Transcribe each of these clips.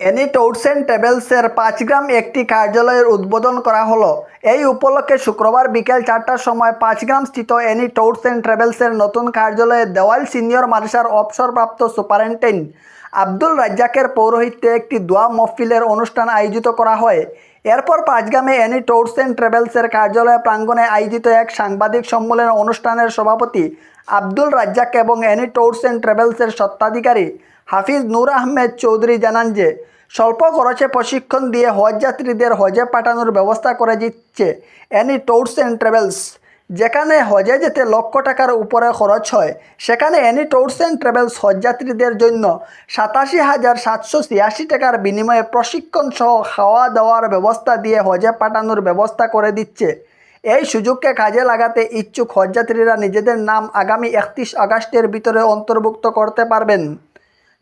Any and ট্রাভেলসের পাঁচগ্রাম একটি কার্যালয়ের উদ্বোধন করা হলো। এই উপলক্ষে শুক্রবার বিকেল চারটার সময় পাঁচগ্রাম স্থিত এনি অ্যান্ড ট্রাভেলসের নতুন কার্যালয়ে দেওয়াল সিনিয়র মার্শার অবসরপ্রাপ্ত সুপারিনটেন্ডেন্ট আব্দুল রাজ্জাকের পৌরোহিত্যে একটি দোয়া মহফিলের অনুষ্ঠান আয়োজিত করা হয়। এরপর পাঁচগ্রামে এনি ট্যুরস অ্যান্ড ট্রাভেলসের কার্যালয় প্রাঙ্গণে আয়োজিত এক সাংবাদিক সম্মেলন অনুষ্ঠানের সভাপতি আব্দুল রাজ্জাক এবং এনি ট্যুরস অ্যান্ড ট্রাভেলসের স্বত্বাধিকারী হাফিজ নূর আহমেদ চৌধুরী জানান যে, স্বল্প খরচে প্রশিক্ষণ দিয়ে হজ যাত্রীদের হজে পাঠানোর ব্যবস্থা করে দিচ্ছে অ্যানি ট্যুরস অ্যান্ড ট্রাভেলস। যেখানে হজে যেতে লক্ষ টাকার উপরে খরচ হয়, সেখানে অ্যানি ট্যুরস অ্যান্ড ট্রাভেলস হজযাত্রীদের জন্য সাতাশি হাজার সাতশো ছিয়াশি টাকার বিনিময়ে প্রশিক্ষণ সহ খাওয়া দাওয়ার ব্যবস্থা দিয়ে হজে পাঠানোর ব্যবস্থা করে দিচ্ছে। এই সুযোগকে কাজে লাগাতে ইচ্ছুক হজযাত্রীরা নিজেদের নাম আগামী একত্রিশ আগস্টের ভিতরে অন্তর্ভুক্ত করতে পারবেন।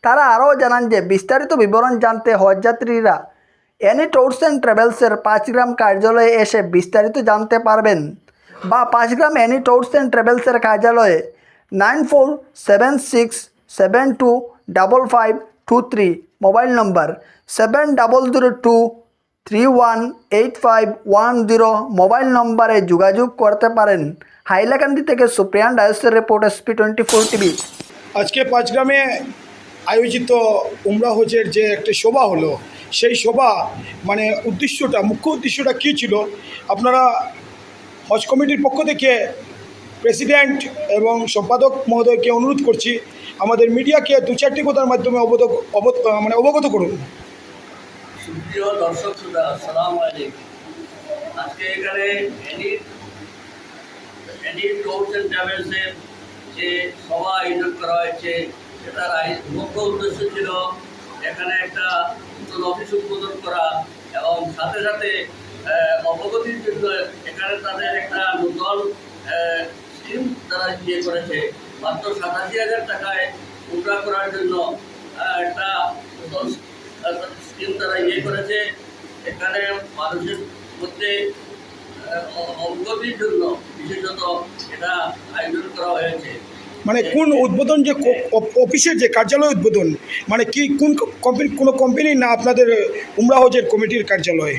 তারা আরও জানান যে, বিস্তারিত বিবরণ জানতে হজযাত্রীরা এনি ট্যুরস অ্যান্ড ট্রাভেলসের পাঁচগ্রাম কার্যালয়ে এসে বিস্তারিত জানতে পারবেন বা পাঁচগ্রাম এনি ট্যুরস অ্যান্ড ট্রাভেলসের কার্যালয়ে nine four seven six seven two double five two three mobile number seven double zero two three one eight five one zero mobile নম্বরে যোগাযোগ করতে পারেন। হাইলাকান্দি থেকে Supriyan ডায়সের report S P twenty four TV আজকে পাঁচগ্রামে আয়োজিত উমরা হজের যে একটা শোভা হলো, সেই শোভা মানে উদ্দেশ্যটা, মুখ্য উদ্দেশ্যটা কী ছিল? আপনারা হজ কমিটির পক্ষ থেকে প্রেসিডেন্ট এবং সম্পাদক মহোদয়কে অনুরোধ করছি, আমাদের মিডিয়াকে দু চারটি কথার মাধ্যমে অবগত মানে অবগত করুন। যে সভা আয়োজন করা হয়েছে আই- মুখ্য উদ্দেশ্য ছিল এখানে একটা নতুন অফিস উদ্বোধন করা এবং সাথে সাথে অবগতির জন্য এখানে তাদের একটা নতুন স্কিম তারা ইয়ে করেছে। মাত্র সাতাশি হাজার টাকায় উদ্রা করার জন্য একটা নতুন স্কিম তারা ইয়ে করেছে। এখানে মানুষের মধ্যে অবগতির জন্য বিশেষত এটা আয়োজন করা হয়েছে। মানে কোন উদ্বোধন যে অফিসের যে কার্যালয় উদ্বোধন মানে কি কোন কোম্পানি কোনো কোম্পানি না আপনাদের উমরা হজের কমিটির কার্যালয়?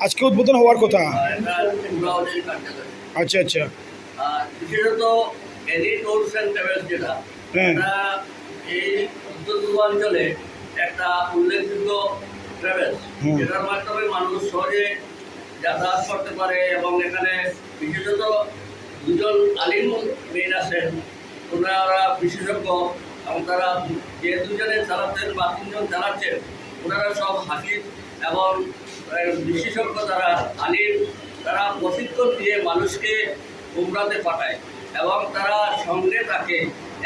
আজকে উদ্বোধন হওয়ার কথা? কার্যালয়। আচ্ছা আচ্ছা। হ্যাঁ। এই উত্তর পূর্বাঞ্চলে একটা উল্লেখযোগ্য ট্রাভেলস যেটার মাধ্যমে মানুষ সহজে যাতায়াত করতে পারে এবং এখানে বিশেষত দুজন আলিম মেন আছেন। ওনারা বিশেষজ্ঞ এবং তারা যে দুজনে চালাচ্ছেন বা তিনজন চালাচ্ছেন, ওনারা সব হাফিজ এবং বিশেষজ্ঞ তারা আলিম। তারা প্রশিক্ষণ দিয়ে মানুষকে উমরাতে পাঠায় এবং তারা সঙ্গে থাকে,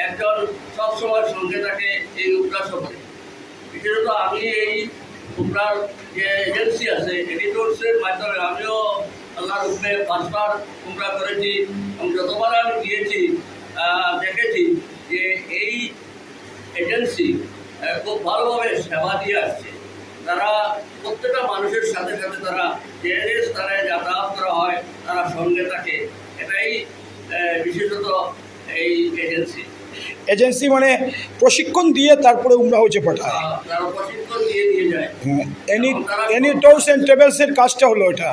একজন সবসময় সঙ্গে থাকে এই উমরা সফরে বিশেষত আমি এই উমরার যে এজেন্সি আছে, এডিটরসের মাধ্যমে আমিও আল্লাহর উপরে পাঁচবার উমরা করেছি এবং যতবার আমি গিয়েছি দেখেছি যে এই এজেন্সি খুব ভালোভাবে সেবা দিয়ে আসছে। তারা প্রত্যেকটা মানুষের সাথে সাথে তারা যে স্থানে যাতায়াত করা হয় তারা সঙ্গে থাকে। এটাই বিশেষত এই এজেন্সি এজেন্সি মানে প্রশিক্ষণ দিয়ে তারপরে উমরা হজে পাঠায়। তারা প্রশিক্ষণ দিয়ে দিয়ে যায়। এনি এনি ট্যুরস অ্যান্ড ট্রাভেলসের কাজটা হলো এটা।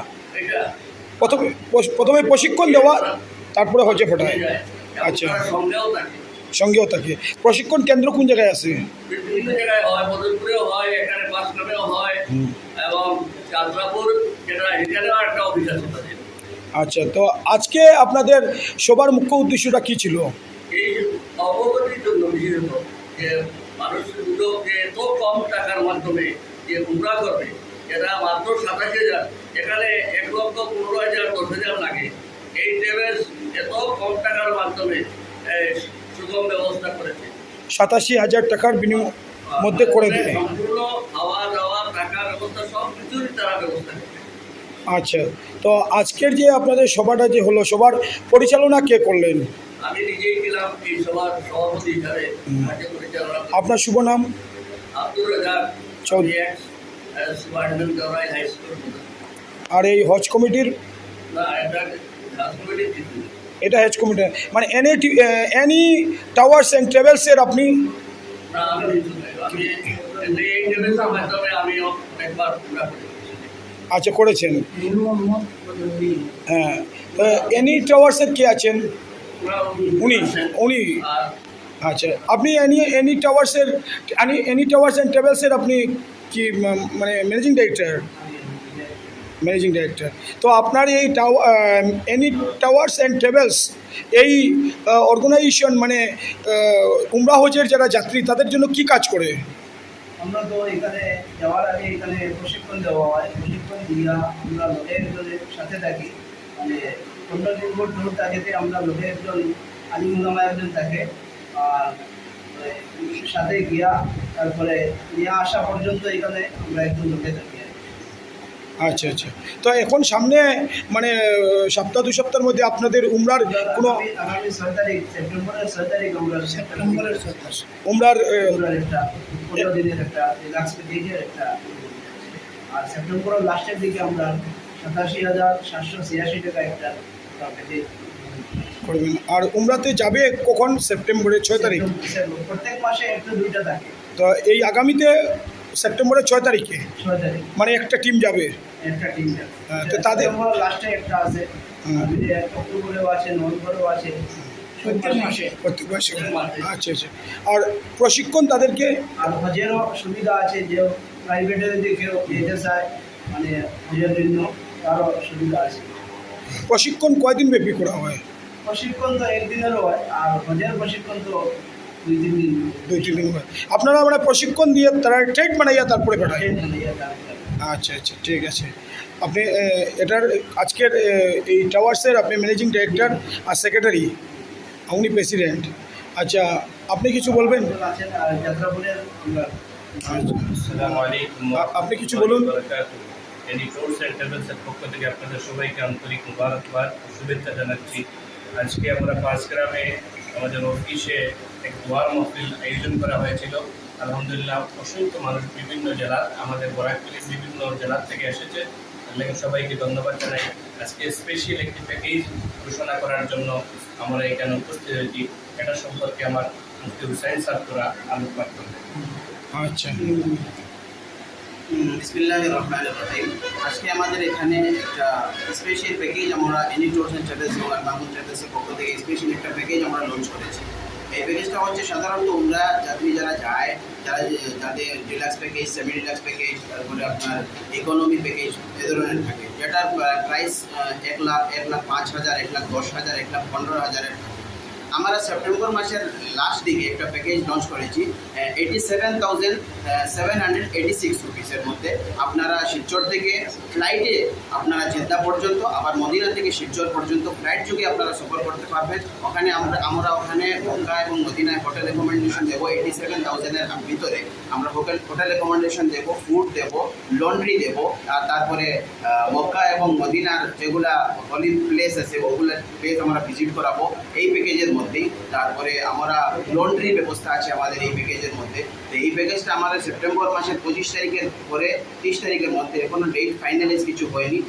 প্রথমে প্রথমে প্রশিক্ষণ দেওয়া তারপরে পাঠায় যায় আচ্ছা। সঙ্গেও থাকে। প্রশিক্ষণ কেন্দ্র কোন জায়গায় আছে? বিভিন্ন জায়গায় হয়। বদলপুরেও হয় এখানে বাসগ্রামেও হয়। এবং চাঁদরাপুর যেটা এখানেও একটা অফিস আছে আচ্ছা তো আজকে আপনাদের সবার মুখ্য উদ্দেশ্যটা কী ছিল? এই অবগতির জন্য বিশেষত যে মানুষ দুটো যে এত কম টাকার মাধ্যমে যে উমরা করবে এটা মাত্র সাতাশ হাজার। এখানে এক লক্ষ পনেরো হাজার দশ হাজার লাগে। এই ট্রেভেলস এত কম টাকার মাধ্যমে সুগম ব্যবস্থা করেছে। সাতাশি হাজার টাকার বিনিময় মধ্যে করে দেয় সম্পূর্ণ খাওয়া দাওয়া টাকা ব্যবস্থা সব কিছুরই তারা ব্যবস্থা আচ্ছা তো আজকের যে আপনাদের সভাটা যে হলো সবার পরিচালনা কে করলেন? আমি নিজেই ছিলাম এই সভার সভাপতি হিসাবে। আপনার শুভ নাম? আব্দুর রাজাক চৌধুরী। হাই স্কুল আর এই হজ কমিটির এটা হজ কমিটি মানে এনি এনি টাওয়ার্স অ্যান্ড ট্রাভেলসের আপনি? আচ্ছা করেছেন। হ্যাঁ এনি ট্রাভার্সের কে আছেন? উনি। উনি আচ্ছা আপনি এনি এনি টাওয়ার্সের এনি এনি টাওয়ার্স অ্যান্ড ট্রাভেলসের আপনি কি মানে ম্যানেজিং ডাইরেক্টর ম্যানেজিং ডাইরেক্টর তো আপনার এই tower Annie towers and travels এই অর্গানাইজেশন মানে উমরা হজের যারা যাত্রী, তাদের জন্য কি কাজ করে? আমরা তো এখানে যাওয়ার আগে এখানে প্রশিক্ষণ দেওয়া হয়। প্রশিক্ষণ দিয়া আমরা লোকে একজনের সাথে থাকি। মানে পনেরো দিন পর টুর থাকেতে আমরা লোকে একজন আলিমুলামা একজন থাকে আর মানে সাথে গিয়া তারপরে নিয়ে আসা পর্যন্ত এখানে আমরা একজন লোকে থাকি আচ্ছা আচ্ছা। তো এখন সামনে মানে সপ্তাহ দু সপ্তাহের মধ্যে আপনাদের উমরার কোনো উমরার আর সেপ্টেম্বরের লাস্টের দিকে আমরা সাতাশি হাজার সাতশো ছিয়াশি টাকা একটা করবেন আর উমরাতে যাবে কখন? সেপ্টেম্বরের ছয় তারিখ। প্রত্যেক মাসে দুইটা থাকে তো এই আগামীতে সেপ্টেম্বরের ছয় তারিখে? মানে একটা টিম যাবে। হ্যাঁ, তো তাদের- লাস্টে একটা আছে অক্টোবরেও আছে নভেম্বরেও আছে প্রত্যেক মাসে প্রত্যেক মাসে আচ্ছা আচ্ছা। আর প্রশিক্ষণ তাদেরকে? আর হজেরও সুবিধা আছে যে প্রাইভেটে যদি কেউ যেতে চায় মানে হজের জন্য তারও সুবিধা আছে প্রশিক্ষণ কয়দিন ব্যাপী করা হয়? প্রশিক্ষণ তো একদিনেরও হয় আর হজের প্রশিক্ষণ তো দুই তিন দিন। দুই তিন দিন হয়। আপনারা মানে প্রশিক্ষণ দিয়ে তারা ট্রেড বানাইয়া তারপরে পাঠায়? ইয়ে আচ্ছা আচ্ছা ঠিক আছে। আপনি এটার আজকের এই টাওয়ার্সের আপনি ম্যানেজিং ডাইরেক্টর আর সেক্রেটারি উনি প্রেসিডেন্ট আচ্ছা আপনি কিছু বলবেন? আচ্ছা আসসালামু আলাইকুম। আ- আপনি কিছু বলুন। ট্রাভেলসের পক্ষ থেকে আপনাদের সবাইকে আন্তরিক মুবারকবাদ শুভেচ্ছা জানাচ্ছি। আজকে আমরা পাঁচগ্রামে আমাদের অফিসে এক দোয়ার মহফিল আয়োজন করা হয়েছিল। আলহামদুলিল্লাহ, অসংখ্য মানুষ বিভিন্ন জেলার, আমাদের বরাকপুরের বিভিন্ন জেলার থেকে এসেছে। আল্লাহকে সবাইকে ধন্যবাদ জানাই। আজকে স্পেশাল একটি প্যাকেজ ঘোষণা করার জন্য আমরা এখানে উপস্থিত হয়েছি। এটা সম্পর্কে আমার মুফতি হুসাইন সাহেবরা আলোকপাত করবেন। আচ্ছা। বিসমিল্লাহ রহমান রহিম। আজকে আমাদের এখানে একটা স্পেশাল প্যাকেজ আমরা এনি ট্যুরস অ্যান্ড ট্রাভেলস এবং মাহমুদ ট্রাভেলসের পক্ষ থেকে স্পেশাল একটা প্যাকেজ আমরা লঞ্চ করেছি। এই প্যাকেজটা হচ্ছে সাধারণত আমরা যাত্রী যারা যায়, যারা যাদের relax package semi relax package তারপরে আপনার ইকোনমি প্যাকেজ এ ধরনের থাকে, যেটার প্রাইস এক লাখ এক লাখ পাঁচ হাজার, এক লাখ দশ হাজার, এক লাখ পনেরো হাজারের আমরা সেপ্টেম্বর মাসের লাস্ট দিকে একটা প্যাকেজ লঞ্চ করেছি eighty seven thousand seven hundred eighty six রুপিসের মধ্যে আপনারা শিলচর থেকে ফ্লাইটে আপনারা জেদ্দা পর্যন্ত, আবার মদিনা থেকে শিলচর পর্যন্ত ফ্লাইট যুগে আপনারা সফর করতে পারবেন। ওখানে আমরা আমরা ওখানে মক্কা এবং মদিনায় হোটেল রেকমেন্ডেশন দেবো। এইটি সেভেন থাউজেন্ডের ভিতরে আমরা হোটেল হোটেল রেকমেন্ডেশন দেবো ফুড দেবো লন্ড্রি দেবো, আর তারপরে মক্কা এবং মদিনার যেগুলা হলি প্লেস আছে, ওগুলো প্লেস আমরা ভিজিট করাবো। এই প্যাকেজের মধ্যেই তারপরে আমরা লন্ড্রি ব্যবস্থা আছে আমাদের এই প্যাকেজের মধ্যে। তো এই প্যাকেজটা আমাদের সেপ্টেম্বর মাসের পঁচিশ তারিখের পরে, তিরিশ তারিখের মধ্যে এখনও ডেট ফাইনালাইজ কিছু হয়নি।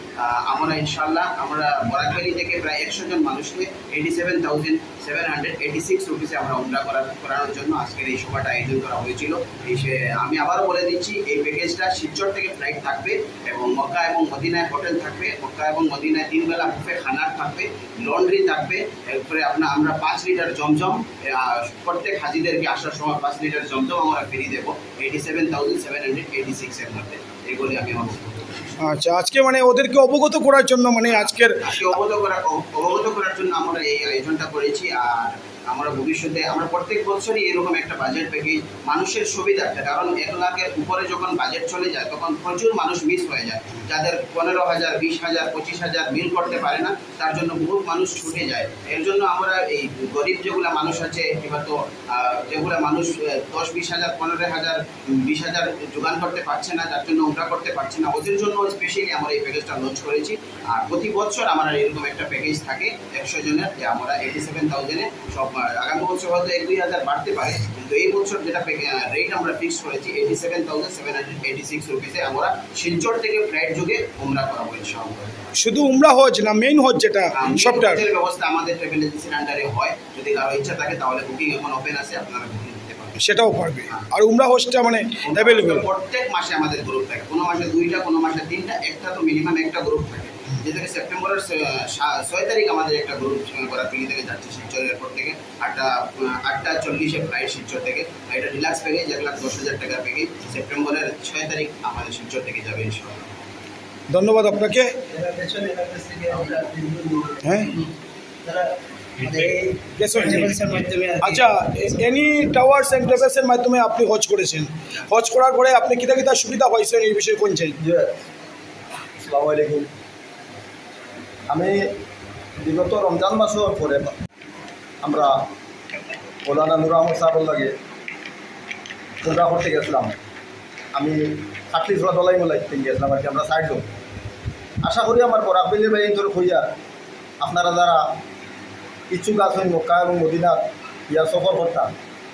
আমরা ইনশাল্লাহ আমরা বরাকবাড়ি থেকে প্রায় একশো জন মানুষকে eighty seven thousand seven hundred eighty six রুপিসে আমরা উমরা করার করানোর জন্য আজকের এই সভাটা আয়োজন করা হয়েছিল। এই আমি আবারও বলে দিচ্ছি, এই প্যাকেজটা শিলচর থেকে ফ্লাইট থাকবে এবং মক্কা এবং মদিনায় হোটেল থাকবে। মক্কা এবং মদিনায় তিনবেলা বুফে খানার থাকবে লন্ড্রি থাকবে, এরপরে আপনার আমরা পাঁচ লিটার জমজম প্রত্যেক হাজিদেরকে আসার সময় পাঁচ লিটার জমজম আমরা ফ্রি দেবো। Eighty seven thousand seven hundred eighty মধ্যে এগুলি আমি। আচ্ছা আজকে মানে ওদেরকে অবগত করার জন্য মানে আজকের আজকে অবগত করার অবগত করার জন্য আমরা এই আয়োজনটা করেছি আর আমরা ভবিষ্যতে, আমরা প্রত্যেক বছরই এরকম একটা বাজেট প্যাকেজ মানুষের সুবিধার্থে কারণ এক লাখের উপরে যখন বাজেট চলে যায়, তখন প্রচুর মানুষ মিস হয়ে যায়। যাদের পনেরো হাজার, বিশ হাজার, পঁচিশ হাজার মিল করতে পারে না, তার জন্য বহু মানুষ ছুটে যায়। এর জন্য আমরা এই গরিব যেগুলা মানুষ আছে কিংবা তো যেগুলা মানুষ দশ, বিশ হাজার, পনেরো হাজার, বিশ হাজার যোগান করতে পারছে না যার জন্য ওটা করতে পারছে না, ওদের জন্য স্পেশালি আমরা এই প্যাকেজটা লঞ্চ করেছি। আর প্রতি বছর আমরা এরকম একটা প্যাকেজ থাকে, একশো জনের, যে আমরা এইটি সেভেন থাউজেন্ডে সব আগামী বছর হয়তো এক দুই হাজার বাড়তে পারে। কিন্তু এই বছর যেটা রেট আমরা ফিক্স করেছি eighty seven thousand seven hundred eighty six রুপিসে আমরা শিলচর থেকে ফ্লাইট যুগে উমরা করাবো ইনশাআল্লাহ। শুধু উমরা হজ না মেইন হজ যেটা সবটা ব্যবস্থা আমাদের ট্রাভেল এজেন্সির আন্ডারে হয়। যদি কারও ইচ্ছা থাকে তাহলে বুকিং এখন ওপেন আছে আপনারা বুকিং সেটাও পারবে। আর উমরা হোস্টটা মানে অ্যাভেলেবেল প্রত্যেক মাসে আমাদের গ্রুপ থাকে। কোনো মাসে দুইটা কোনো মাসে তিনটা একটা তো মিনিমাম একটা গ্রুপ থাকে। যে থেকে সেপ্টেম্বরের ছয় তারিখ আমাদের একটা গ্রুপ করাপিলি থেকে যাচ্ছে শিলচর এয়ারপোর্ট থেকে। আটটা আটটা চল্লিশে ফ্লাইট শিলচর থেকে। এটা ডিলাক্স প্যাকেজ এক লাখ দশ হাজার টাকার প্যাকেজ সেপ্টেম্বরের ছয় তারিখ আমাদের শিলচর থেকে যাবে ধন্যবাদ আপনাকে। হ্যাঁ? আচ্ছা এনি টাওয়ার্স অ্যান্ড ট্রাভেলসের মাধ্যমে আপনি হজ করেছেন? হজ করার পরে আপনি কিতা কিতা সুবিধা পাইছেন এই বিষয়ে কোন জি আসসালামু আলাইকুম। আমি বিগত রমজান মাসের পরে আমরা মৌলানা নুর আহমদ সাহেবের লাগে উমরা করতে গেছিলাম। আমি ষাটলি জোড়া দলাই মোলাই গেছিলাম আর কি আমরা ষাট জন আশা করি আমার বরাকবিলি বাই তোর হইয়া আপনারা যারা ইচ্ছুক আছেন মক্কা এবং মদিনার ইয়া সফর করতাম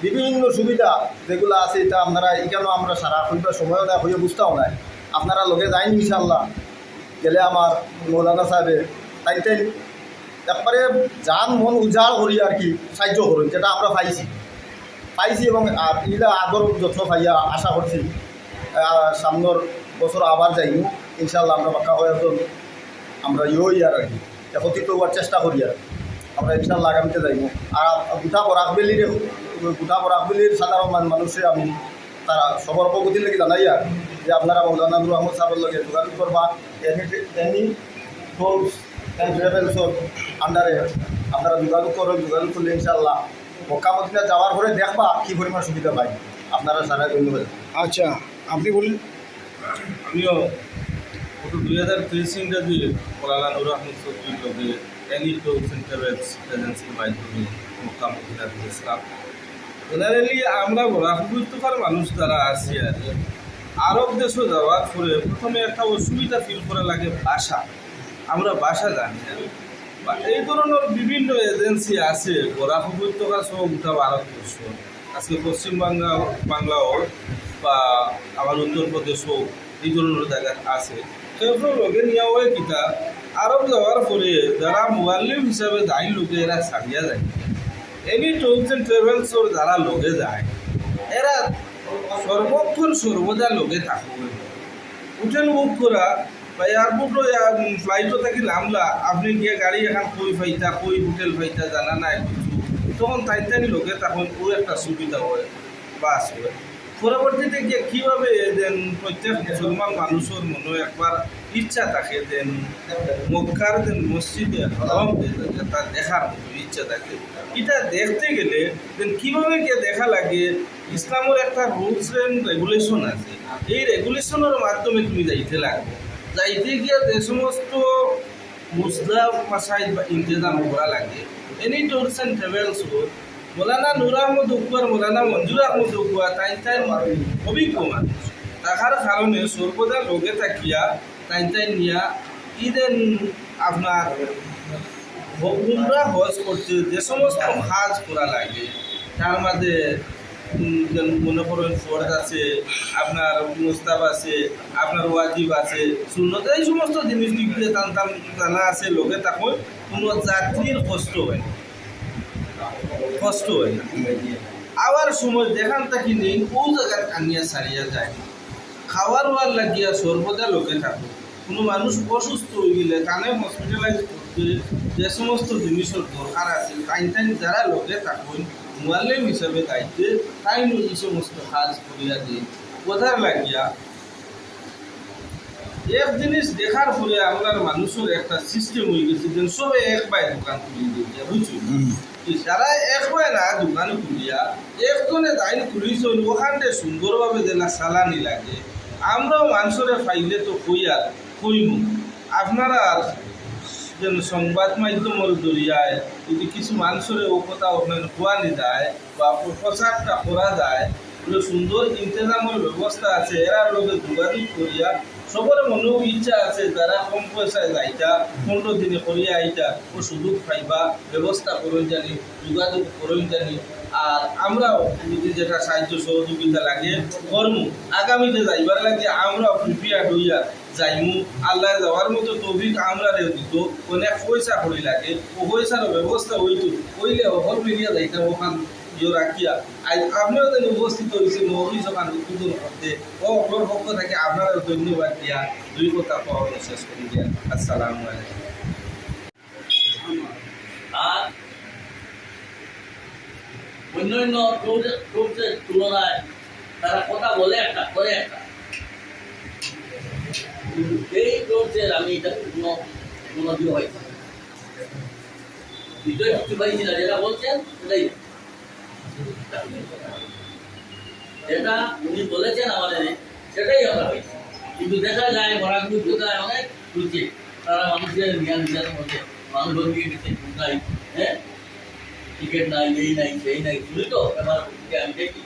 বিভিন্ন সুবিধা যেগুলো আছে এটা আপনারা এখানেও আমরা সারা হইবার সময়ও দেয় হইয়া বুঝতেও নাই। আপনারা লগে যাইন ইনশাল্লাহ গেলে আমার মৌলানা সাহেবে তাই তাই একবারে যান মন উজাড় করি আর কি, সাহায্য করুন, যেটা আমরা পাইছি। পাইছি এবং আর ইলা আদর যত্ন পাইয়া আশা করছি। সামনের বছর আবার যাইনি ইনশাল্লাহ আমরা বাক্কা হয়ে আমরা ইয়ে আর কি, একত্রিত হওয়ার চেষ্টা করি আর আমরা ইনশাল্লাহ আগামীতে যাইব আর গোটা বরাকবেলির গোটা বরাকবেলির সাধারণ মান- মানুষে আমি তারা সবর অবগতির লেগে জানাই আর যে আপনারা মৌলানা আহমদ সাহেবের লগে যোগাযোগ করবা এনি এনি ট্রাভেলসর আন্ডারে আপনারা যোগাযোগ করুন যোগাযোগ করলে ইনশাল্লাহ মক্কা মদিনা যাওয়ার পরে দেখবা কী পরিমাণ সুবিধা পাই। আপনারা সারা ধন্যবাদ। আচ্ছা আপনি বলুন। আমিও গত দুই হাজার তেইশ ইংরাজি মৌলানা নুর আহমদ চৌধুরীর লগে এনি টুরস অ্যান্ড ট্রাভেলস এজেন্সির মাধ্যমে মক্কা মদিনা গেছিলাম জেনারেলি আমরা বরাক মানুষ যারা আছি আর কি, আরব দেশও যাওয়ার পরে প্রথমে একটা অসুবিধা ফিল করা লাগে ভাষা। আমরা বাসা জানি না। বা এই ধরনের বিভিন্ন এজেন্সি আছে বরাক উপত্যকা সহ গোটা ভারতবর্ষ। আজকে পশ্চিমবাংলা বাংলাও বা আমার উত্তরপ্রদেশও এই ধরনের জায়গা আছে। সেগুলো লগে নিয়ে হয় কিতা আরব যাওয়ার পরে যারা মোয়াল্লিম হিসাবে যাই লোকে এরা ছাড়িয়া যায়। এনি টুরস অ্যান্ড ট্রাভেলসর যারা লগে যায়, এরা সর্বক্ষণ সর্বদা লগে থাকবে উঠেন বুক করা বা এয়ারপোর্টও ফ্লাইটও থাকি নামলা। আপনি গিয়ে গাড়ি এখন কই ফাইতা কই হোটেল ফাইতা জানা নাই তখন তাই তাই লোকে তখন ও একটা সুবিধা হয়, বাস হয়। পরবর্তীতে গিয়ে কীভাবে দেন প্রত্যেক মুসলমান মানুষের মনে একবার ইচ্ছা থাকে দেন মক্কার দেন মসজিদে হরম যেটা দেখার ইচ্ছা থাকে। এটা দেখতে গেলে দেন কীভাবে গিয়ে দেখা লাগে, ইসলামের একটা রুলস অ্যান্ড রেগুলেশন আছে। এই রেগুলেশনের মাধ্যমে তুমি যাইতে লাগবে। যাইতে গিয়ে যে সমস্ত মুসলা মাসাইদ বা ইন্তজাম করা লাগে, Annie tours and travels Maulana Nur Ahmad উকুয়ার মৌলানা মঞ্জুর আহমদ উকুয়া তাই তাই অভিজ্ঞ মানুষ। তাহার কারণে সর্বদা লোকে থাকিয়া তাই তাই নিয়া ইদেন আপনার উমরা হজ করতে যে সমস্ত কাজ করা লাগে, তার মাঝে মনে করেন ফরজ আছে, আপনার মুস্তাব আছে, আপনার ওয়াজিব আছে শূন্যতা এই সমস্ত জিনিস দিকে টান টান আছে, লোকে তখন কোনো যাত্রীর কষ্ট হয় না। কষ্ট হয় না। আবার সময় দেখান থাকি নেই, ও জায়গা আনিয়া সারিয়া যায়। খাওয়ার ওয়ার লাগিয়া সর্বদা লোকে থাকো। কোনো মানুষ অসুস্থ হয়ে গেলে তানে হসপিটালাইজ করতে যে সমস্ত জিনিসের দরকার আছে, তাই তাই যারা লোকে থাকুন মোয়াল্লিম হিসাবে দায়িত্বে তাই এই সমস্ত কাজ করিয়া দিই কোথার লাগিয়া এক জিনিস দেখার পরে আপনার মানুষের একটা সিস্টেম হয়ে গেছে যে সবে এক বাই দোকান খুলে দিয়ে বুঝছ? যারা এক হয় না দোকান খুলিয়া একজনে দাইন খুলিছেন ওখানটা সুন্দরভাবে যেনা সালানি লাগে। আমরাও মানুষের ফাইলে তো কইয়া কইব আপনারা যেন সংবাদ মাধ্যমের জরিয়ায় যদি কিছু মানুষের ও কথা খোয়ানি যায় বা প্রচারটা করা যায়, এগুলো সুন্দর ইন্তজামের ব্যবস্থা আছে। এরা লোকের যোগাযোগ করিয়া, সবর মনেও ইচ্ছা আছে যারা কম পয়সায় যাইতা, পনেরো দিনে করিয়া আইতা, ও সুযোগ পাইবা, ব্যবস্থা করুন জানি, যোগাযোগ করুন জানি। আর আমরাও যদি যেটা সাহায্য সহযোগিতা লাগে কর্ম। আগামীতে যাইবার লাগে আমরাও প্রিপেয়ার হইয়া যাইমু। আল্লাহ যাওয়ার মতো তৌফিক আমরা রে দিত। অনেক পয়সা করি লাগে। ও পয়সারও ব্যবস্থা হইতো। হইলে হল মিলিয়া যাইতাম ওখান ইয়ে রাখিয়া। আজ আপনিও তো উপস্থিত হয়েছে মৌলী সকাল উদ্বোধন করতে। ও অপর পক্ষ থেকে আপনারা ধন্যবাদ দিয়া দুই কথা পাওয়া শেষ করি দিয়া আসসালামু আলাইকুম আর অন্যান্য কোর্সের তুলনায় তারা কথা বলে একটা, করে একটা। এই কোর্সের আমি এটা কোনো দিয়ে হয়েছে বিজয় কিছু পাইছি না যেটা বলছেন, সেটাই যেটা উনি বলেছেন আমাদের, সেটাই আমরা হয়েছে। কিন্তু দেখা যায় ঘোরাঘুরি ঢোকায় অনেক ঘুরছে তারা মানুষের জ্ঞান, জ্ঞানের মধ্যে মানুষ ভঙ্গি গেছে হ্যাঁ? টিকিট নাই, এই নাই, সেই নাই শুনি তো থেকে আমি দেখি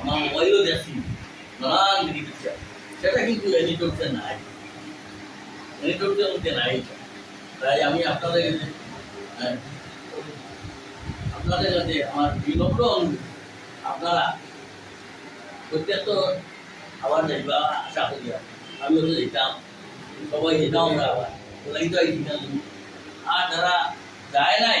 আমার মোবাইলও দেখছি নানান জিনিস সেটা কিন্তু এডিটরসে নাই এডিটরসের মধ্যে নাই তাই আমি আপনাদের আপনাদের কাছে আমার বিনম্র অনুরোধ আপনারা প্রত্যেক আবার যাইবা আশা করি আর। আমিও তো যেতাম সবাই যেতাম আমরা আবার ওলাই তো। আর যারা যায় নাই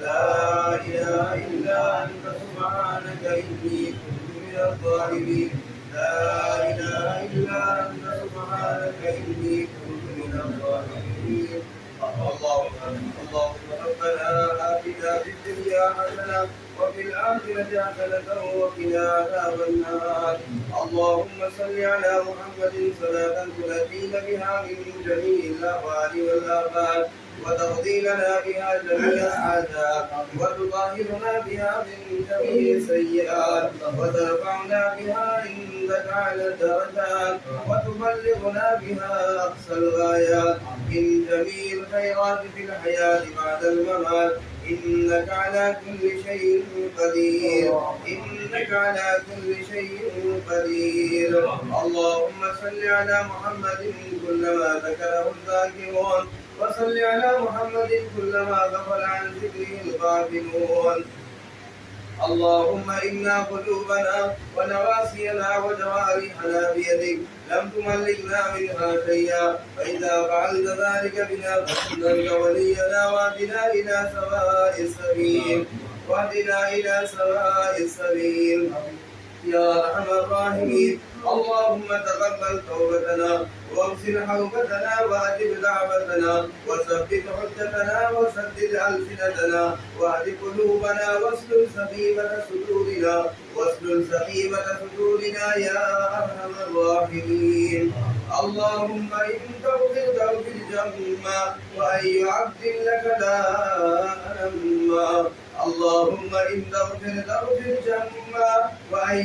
لا إله إلا أنت سبحانك إني كنت من الظالمين. لا إله إلا أنت سبحانك إني كنت من الظالمين. اللهم ربنا آتنا في الدنيا حسنة وفي الآخرة حسنة وقنا عذاب النار. اللهم صل على محمد صلاة تنجينا بها من جميع الأهوال والآفات وتقضي لنا بها جميع الحاجات وتطهرنا بها من جميع السيئات وترفعنا بها عندك على الدرجات وتبلغنا بها أقصى الغايات. من جميع الخيرات في الحياة بعد الممات إنك على كل شيء قدير. إنك على كل شيء قدير. اللهم صل على محمد كلما ذكره الذاكرون. وصل على محمد كلما غفل عن ذكره الغافلون. اللهم إنا قلوبنا ونواسينا وجوارحنا بيدك لم تملكنا منها شيئا. فإذا فعلت ذلك بنا فإنك ولينا واهدنا إلى سواء السبيل. واهدنا إلى سواء السبيل. يا أرحم الراحمين. اللهم تقبل توبتنا واغسل حوبتنا واجب دعوتنا وثبت حجتنا وسدد ألسنتنا واهد قلوبنا واسلل سخيمة صدورنا واسلل سخيمة صدورنا يا أرحم الراحمين. اللهم إن تغفر تغفر جما وأي عبد لك لا أنما اللهم إن تغفر تغفر جما وأي